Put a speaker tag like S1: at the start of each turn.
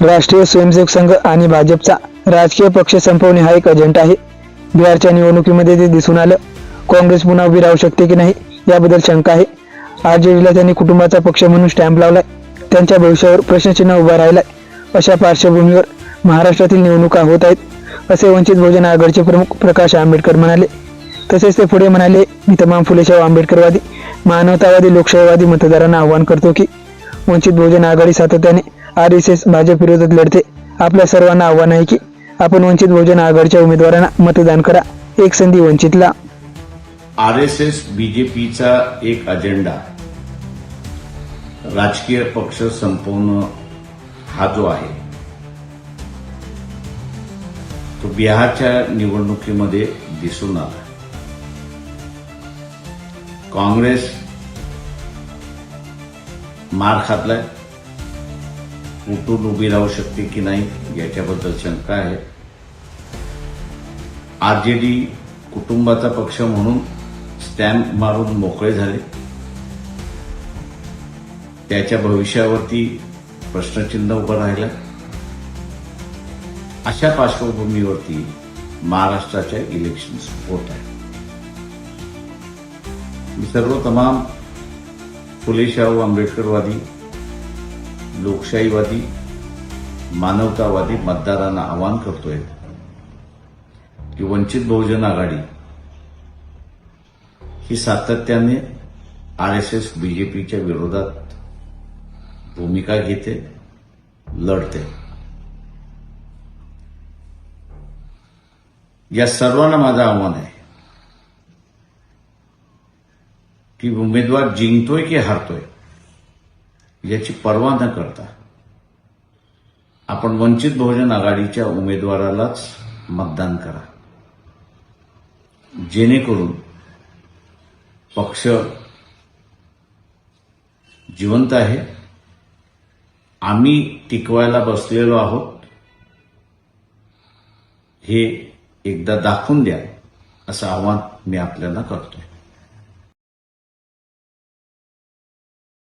S1: राष्ट्रीय स्वयंसेवक संघ आणि भाजपचा राजकीय पक्ष संपवणे हा एक अजेंडा आहे. बिहारच्या निवडणुकीमध्ये ते दिसून आलं काँग्रेस पुन्हा उभी राहू शकते की नाही याबद्दल शंका आहे. आरजेडीला त्यांनी कुटुंबाचा पक्ष म्हणून स्टॅम्प लावलाय. त्यांच्या भविष्यावर प्रश्नचिन्ह उभा राहिलाय. अशा पार्श्वभूमीवर महाराष्ट्रातील निवडणुका होत आहेत. असे वंचित बहुजन आघाडीचे प्रमुख प्रकाश आंबेडकर म्हणाले. तसेच ते पुढे म्हणाले मी तमाम फुलेशाह आंबेडकरवादी मानवतावादी लोकशाहीवादी मतदारांना आवाहन करतो की वंचित बहुजन आघाडी सातत्याने आर एस एस भाजप विरोधात लढते. आपल्या सर्वांना आव्हान आहे की आपण वंचित बहुजन आघाडीच्या उमेदवारांना मतदान करा. एक संधी वंचितला.
S2: आर एस एस बीजेपीचा एक अजेंडा. राजकीय पक्ष संपवणं हा जो आहे तो बिहारच्या निवडणुकीमध्ये दिसून आला. काँग्रेस मार खातलाय. उठून उभी राहू शकते की नाही याच्याबद्दल शंका आहे. आरजेडी कुटुंबाचा पक्ष म्हणून स्टॅम्प मारून मोकळे झाले. त्याच्या भविष्यावरती प्रश्नचिन्ह उभं राहिलं. अशा पार्श्वभूमीवरती महाराष्ट्राच्या इलेक्शन्स होत आहे मी सर्व तमाम फुले शाहू आंबेडकरवादी लोकशाहीवादी मानवतावादी मतदारांना आवाहन करतोय की वंचित बहुजन आघाडी ही सातत्याने आर एस एस बीजेपीच्या विरोधात भूमिका घेते लढते. या सर्वांना माझं आव्हान आहे की उमेदवार जिंकतोय की हारतोय? याची पर्वा न करता आपण वंचित बहुजन आघाडीच्या उमेदवारालाच मतदान करा. जेणेकरून पक्ष जिवंत आहे. आम्ही टिकवायला बसलेलो आहोत. हे एकदा दाखवून द्या असं आव्हान मी आपल्याला करतोय.